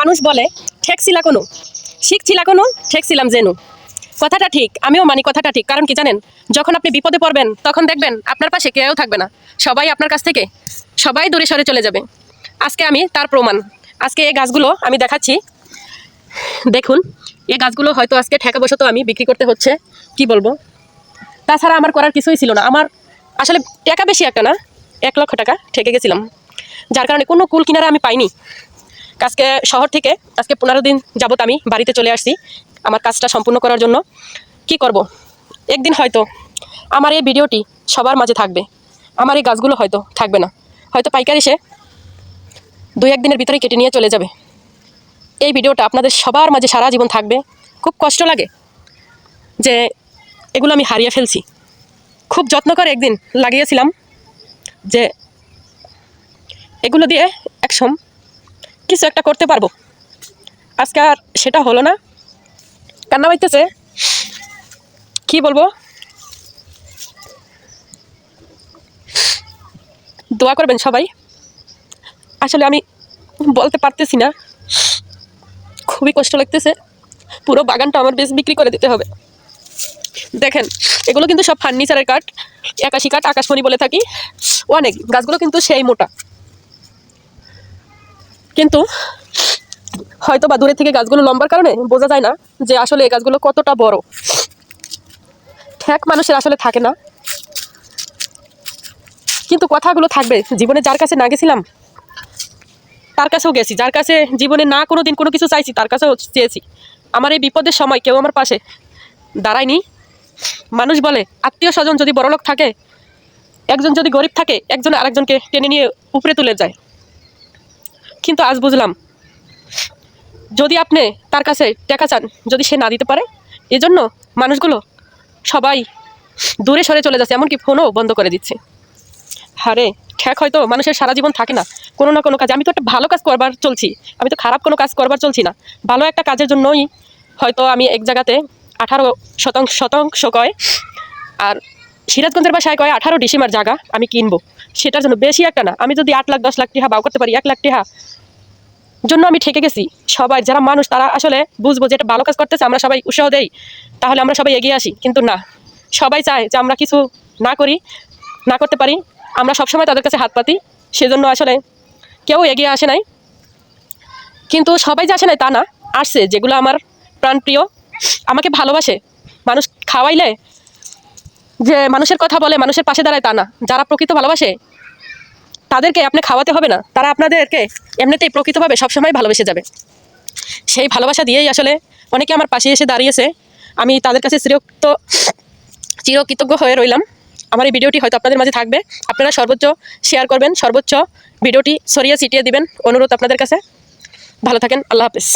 মানুষ বলে ঠেকছিলা কোনো? শিখছিলা কোনো? ঠেকছিলাম জেনু কথাটা ঠিক, আমিও মানি কথাটা ঠিক। কারণ কি জানেন, যখন আপনি বিপদে পড়বেন, তখন দেখবেন আপনার পাশে কেউ থাকবে না। সবাই আপনার কাছ থেকে, সবাই দূরে সরে চলে যাবে। আজকে আমি তার প্রমাণ। আজকে এই গাছগুলো আমি দেখাচ্ছি। দেখুন, এই গাছগুলো হয়তো আজকে ঠেকা বসত আমি বিক্রি করতে হচ্ছে। কি বলব? তাছাড়া আমার করার কিছুই ছিল না। আমার আসলে টাকা বেশি একটা না, এক লক্ষ টাকা ঠেকে গেছিলাম। যার কারণে কোনো কুল কিনারা আমি পাইনি। আজকে শহর থেকে, আজকে পনেরো দিন যাবত আমি বাড়িতে চলে আসছি আমার কাজটা সম্পূর্ণ করার জন্য। কি করব। একদিন হয়তো আমার এই ভিডিওটি সবার মাঝে থাকবে। আমার এই গাছগুলো হয়তো থাকবে না। হয়তো পাইকারি সে দুই একদিনের ভিতরেই কেটে নিয়ে চলে যাবে। এই ভিডিওটা আপনাদের সবার মাঝে সারা জীবন থাকবে। খুব কষ্ট লাগে যে এগুলো আমি হারিয়ে ফেলছি। খুব যত্ন করে একদিন লাগিয়েছিলাম যে এগুলো দিয়ে একসম কিছু একটা করতে পারব। আজকে আর সেটা হলো না। কান্না পাইতেছে। কি বলব? দোয়া করবেন সবাই। আসলে আমি বলতে পারতেছি না। খুবই কষ্ট লাগতেছে। পুরো বাগানটা আমার বেশ বিক্রি করে দিতে হবে। দেখেন, এগুলো কিন্তু সব ফার্নিচারের কাঠ, একাশি কাঠ, আকাশমণি বলে থাকি। অনেক, গাছগুলো কিন্তু সেই মোটা। কিন্তু হয়তো বা দূরে থেকে গাছগুলো লম্বার কারণে বোঝা যায় না যে আসলে এই গাছগুলো কতটা বড়। ঠেক মানুষের আসলে থাকে না। কিন্তু কথাগুলো থাকবে, জীবনে যার কাছে না গেছিলাম, তার কাছেও গেছি। যার কাছে জীবনে না কোনো দিন কোনো কিছু চাইছি, তার কাছেও চেয়েছি। আমার এই বিপদের সময় কেউ আমার পাশে দাঁড়ায়নি। মানুষ বলে, আত্মীয় স্বজন যদি বড়লোক থাকে, একজন যদি গরিব থাকে, একজন আরেকজনকে টেনে নিয়ে উপরে তুলে যায়। কিন্তু আজ বুঝলাম, যদি আপনি তার কাছে টাকা চান, যদি সে না দিতে পারে, এজন্য মানুষগুলো সবাই দূরে সরে চলে যাচ্ছে, এমনকি ফোনও বন্ধ করে দিচ্ছে। হারে ঠেক হয়তো মানুষের সারা জীবন থাকে না, কোনো না কোনো কাজে। আমি তো একটা ভালো কাজ করবার চলছি, আমি তো খারাপ কোনো কাজ করবার চলছি না। ভালো একটা কাজের জন্যই হয়তো আমি এক জায়গাতে আঠারো শতাংশ শতাংশ কয়, আর সিরাজগঞ্জের বাসায় কয়, আঠারো ডিসেম্বর জায়গা আমি কিনবো। সেটার জন্য বেশি একটা না। আমি যদি আট লাখ, দশ লাখ টিহা বাও করতে পারি, এক লাখ টিহা, জন্য আমি ঠেকে গেছি। সবাই যারা মানুষ, তারা আসলে বুঝব যে এটা ভালো কাজ করতেছে, আমরা সবাই উৎসাহ দেই, তাহলে আমরা সবাই এগিয়ে আসি। কিন্তু না, সবাই চায় যে আমরা কিছু না করি, না করতে পারি। আমরা সবসময় তাদের কাছে হাত পাতি, সেজন্য আসলে কেউ এগিয়ে আসে নাই। কিন্তু সবাই যে আসে নাই তা না, আসছে, যেগুলো আমার প্রাণপ্রিয়। আমাকে ভালোবাসে। মানুষ খাওয়াইলে যে মানুষের কথা বলে, মানুষের পাশে দাঁড়ায় তা না। যারা প্রকৃত ভালোবাসে, তাদেরকে আপনি খাওয়াতে হবে না। তারা আপনাদেরকে এমনিতেই প্রকৃতভাবে সবসময় ভালোবেসে যাবে। সেই ভালোবাসা দিয়েই আসলে অনেকে আমার পাশে এসে দাঁড়িয়েছে। আমি তাদের কাছে চিরক্ত চিরকৃতজ্ঞ হয়ে রইলাম। আমার এই ভিডিওটি হয়তো আপনাদের মাঝে থাকবে। আপনারা সর্বোচ্চ শেয়ার করবেন, সর্বোচ্চ ভিডিওটি সরিয়ে ছিটিয়ে দিবেন। অনুরোধ আপনাদের কাছে। ভালো থাকেন, আল্লাহ হাফেজ।